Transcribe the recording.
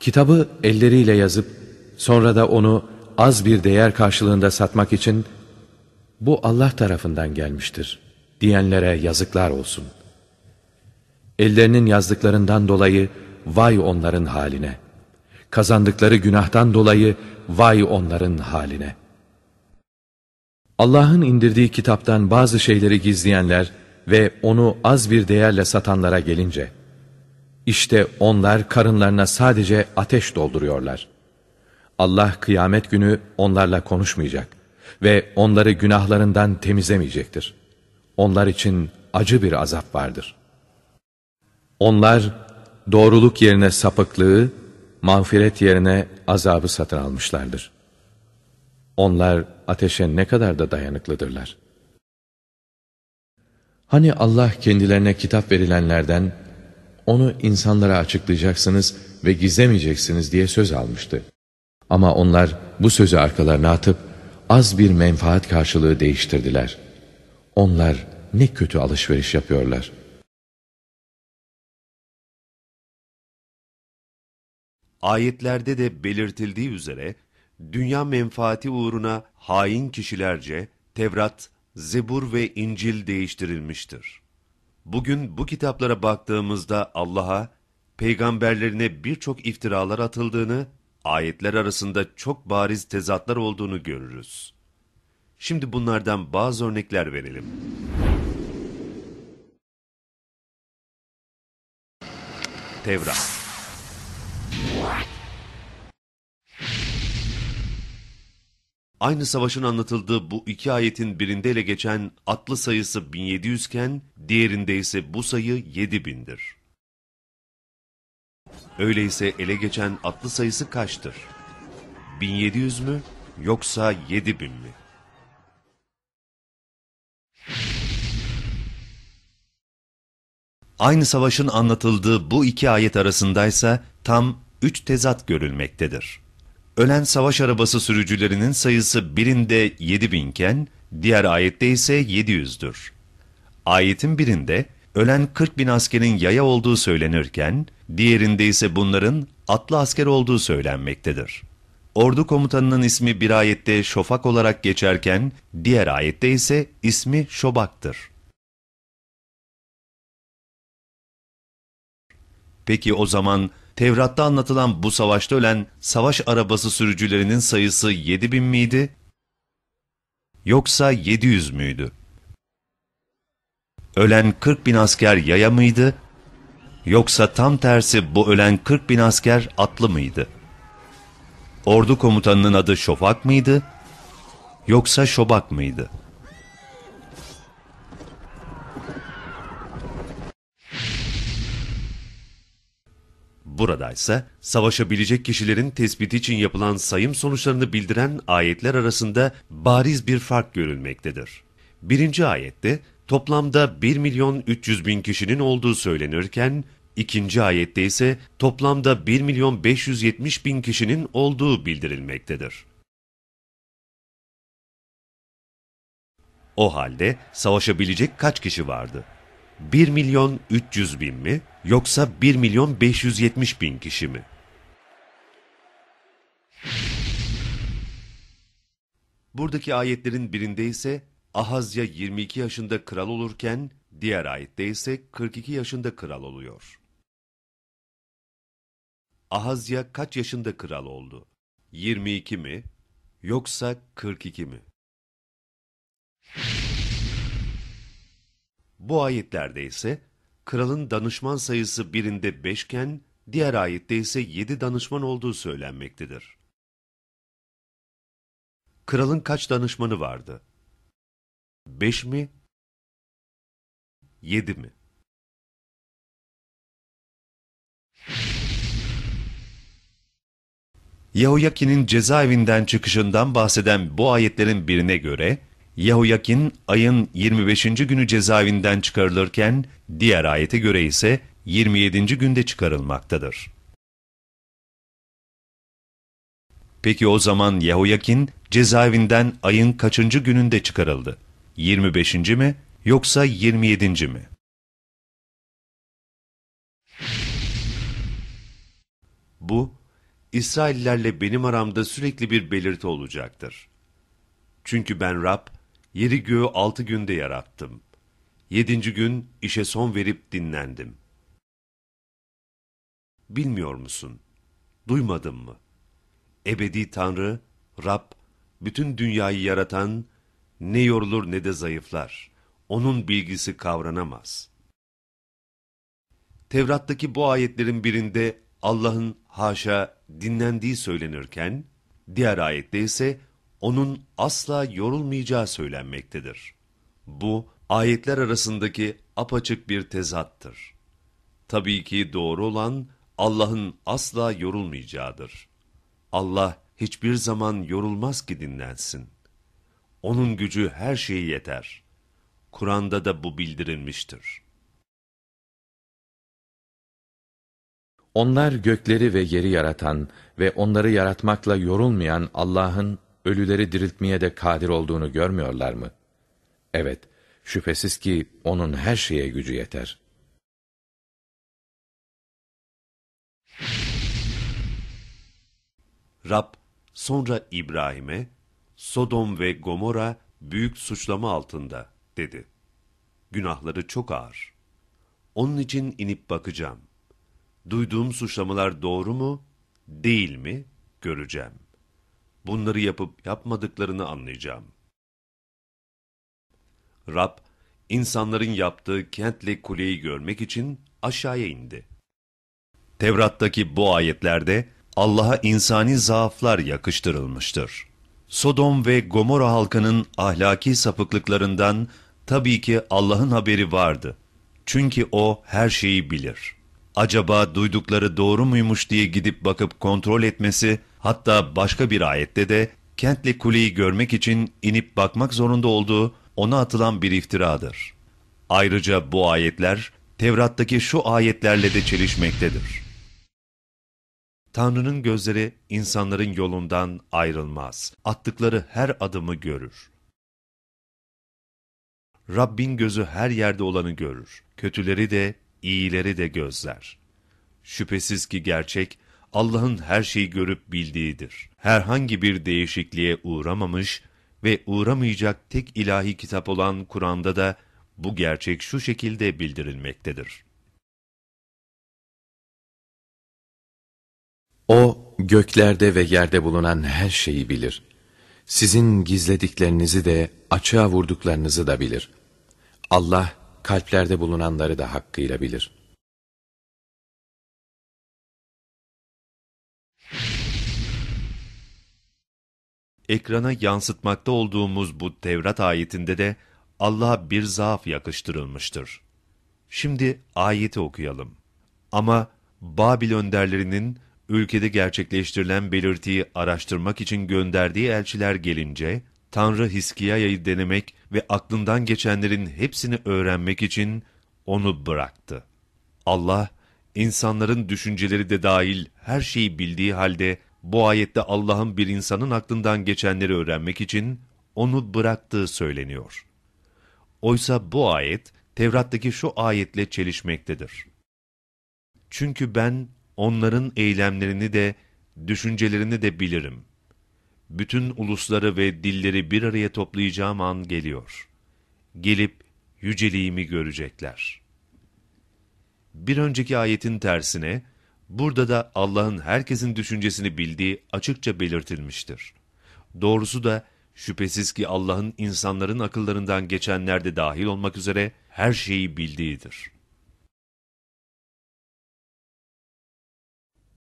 Kitabı elleriyle yazıp sonra da onu az bir değer karşılığında satmak için bu Allah tarafından gelmiştir diyenlere yazıklar olsun. Ellerinin yazdıklarından dolayı vay onların haline. Kazandıkları günahtan dolayı vay onların haline. Allah'ın indirdiği kitaptan bazı şeyleri gizleyenler ve onu az bir değerle satanlara gelince, işte onlar karınlarına sadece ateş dolduruyorlar. Allah kıyamet günü onlarla konuşmayacak ve onları günahlarından temizlemeyecektir. Onlar için acı bir azap vardır. Onlar doğruluk yerine sapıklığı, mağfiret yerine azabı satın almışlardır. Onlar ateşe ne kadar da dayanıklıdırlar. Hani Allah kendilerine kitap verilenlerden, onu insanlara açıklayacaksınız ve gizlemeyeceksiniz diye söz almıştı. Ama onlar bu sözü arkalarına atıp, az bir menfaat karşılığı değiştirdiler. Onlar ne kötü alışveriş yapıyorlar. Ayetlerde de belirtildiği üzere, dünya menfaati uğruna hain kişilerce Tevrat, Zebur ve İncil değiştirilmiştir. Bugün bu kitaplara baktığımızda Allah'a, peygamberlerine birçok iftiralar atıldığını, ayetler arasında çok bariz tezatlar olduğunu görürüz. Şimdi bunlardan bazı örnekler verelim. Tevrat Aynı savaşın anlatıldığı bu iki ayetin birinde ele geçen atlı sayısı 1700 iken, diğerinde ise bu sayı 7000'dir. Öyleyse ele geçen atlı sayısı kaçtır? 1700 mü yoksa 7000 mi? Aynı savaşın anlatıldığı bu iki ayet arasındaysa tam üç tezat görülmektedir. Ölen savaş arabası sürücülerinin sayısı birinde 7000 iken, diğer ayette ise 700'dür. Ayetin birinde ölen 40 bin askerin yaya olduğu söylenirken, diğerinde ise bunların atlı asker olduğu söylenmektedir. Ordu komutanının ismi bir ayette Şofak olarak geçerken, diğer ayette ise ismi Şobak'tır. Peki o zaman Tevrat'ta anlatılan bu savaşta ölen savaş arabası sürücülerinin sayısı 7000 miydi? Yoksa 700 müydü? Ölen 40 bin asker yaya mıydı? Yoksa tam tersi bu ölen 40 bin asker atlı mıydı? Ordu komutanının adı Şofak mıydı? Yoksa Şobak mıydı? Buradaysa savaşabilecek kişilerin tespiti için yapılan sayım sonuçlarını bildiren ayetler arasında bariz bir fark görülmektedir. Birinci ayette toplamda 1 milyon 300 bin kişinin olduğu söylenirken, ikinci ayette ise toplamda 1 milyon 570 bin kişinin olduğu bildirilmektedir. O halde savaşabilecek kaç kişi vardı? 1 milyon 300 bin mi yoksa 1 milyon 570 bin kişi mi? Buradaki ayetlerin birinde ise Ahazya 22 yaşında kral olurken diğer ayette ise 42 yaşında kral oluyor. Ahazya kaç yaşında kral oldu? 22 mi yoksa 42 mi? Bu ayetlerde ise kralın danışman sayısı birinde beşken, diğer ayette ise yedi danışman olduğu söylenmektedir. Kralın kaç danışmanı vardı? Beş mi? Yedi mi? Yahuyakin'in cezaevinden çıkışından bahseden bu ayetlerin birine göre, Yahuyakin ayın 25. günü cezaevinden çıkarılırken, diğer ayete göre ise 27. günde çıkarılmaktadır. Peki o zaman Yahuyakin cezaevinden ayın kaçıncı gününde çıkarıldı? 25. mi yoksa 27. mi? Bu İsraillerle benim aramda sürekli bir belirti olacaktır. Çünkü ben Rab, yeri göğü altı günde yarattım. Yedinci gün işe son verip dinlendim. Bilmiyor musun? Duymadın mı? Ebedi Tanrı, Rab, bütün dünyayı yaratan, ne yorulur ne de zayıflar. Onun bilgisi kavranamaz. Tevrat'taki bu ayetlerin birinde Allah'ın haşa dinlendiği söylenirken, diğer ayette ise onun asla yorulmayacağı söylenmektedir. Bu, ayetler arasındaki apaçık bir tezattır. Tabii ki doğru olan Allah'ın asla yorulmayacağıdır. Allah hiçbir zaman yorulmaz ki dinlensin. Onun gücü her şeye yeter. Kur'an'da da bu bildirilmiştir. Onlar gökleri ve yeri yaratan ve onları yaratmakla yorulmayan Allah'ın ölüleri diriltmeye de kadir olduğunu görmüyorlar mı? Evet, şüphesiz ki O'nun her şeye gücü yeter. Rab sonra İbrahim'e, Sodom ve Gomorra büyük suçlama altında dedi. Günahları çok ağır. Onun için inip bakacağım. Duyduğum suçlamalar doğru mu, değil mi göreceğim. Bunları yapıp yapmadıklarını anlayacağım. Rab, insanların yaptığı kentle kuleyi görmek için aşağıya indi. Tevrat'taki bu ayetlerde Allah'a insani zaaflar yakıştırılmıştır. Sodom ve Gomorra halkının ahlaki sapıklıklarından tabii ki Allah'ın haberi vardı. Çünkü O her şeyi bilir. Acaba duydukları doğru muymuş diye gidip bakıp kontrol etmesi, hatta başka bir ayette de kentle kuleyi görmek için inip bakmak zorunda olduğu ona atılan bir iftiradır. Ayrıca bu ayetler Tevrat'taki şu ayetlerle de çelişmektedir. Tanrı'nın gözleri insanların yolundan ayrılmaz. Attıkları her adımı görür. Rabbin gözü her yerde olanı görür. Kötüleri de, iyileri de gözler. Şüphesiz ki gerçek, Allah'ın her şeyi görüp bildiğidir. Herhangi bir değişikliğe uğramamış ve uğramayacak tek ilahi kitap olan Kur'an'da da bu gerçek şu şekilde bildirilmektedir. O, göklerde ve yerde bulunan her şeyi bilir. Sizin gizlediklerinizi de, açığa vurduklarınızı da bilir. Allah, kalplerde bulunanları da hakkıyla bilir. Ekrana yansıtmakta olduğumuz bu Tevrat ayetinde de Allah'a bir zaaf yakıştırılmıştır. Şimdi ayeti okuyalım. Ama Babil önderlerinin ülkede gerçekleştirilen belirtiyi araştırmak için gönderdiği elçiler gelince, Tanrı Hiskiya'yı denemek ve aklından geçenlerin hepsini öğrenmek için onu bıraktı. Allah, insanların düşünceleri de dahil her şeyi bildiği halde, bu ayette Allah'ın bir insanın aklından geçenleri öğrenmek için onu bıraktığı söyleniyor. Oysa bu ayet, Tevrat'taki şu ayetle çelişmektedir. Çünkü ben onların eylemlerini de, düşüncelerini de bilirim. Bütün ulusları ve dilleri bir araya toplayacağım an geliyor. Gelip yüceliğimi görecekler. Bir önceki ayetin tersine, burada da Allah'ın herkesin düşüncesini bildiği açıkça belirtilmiştir. Doğrusu da şüphesiz ki Allah'ın insanların akıllarından geçenlerde dahil olmak üzere her şeyi bildiğidir.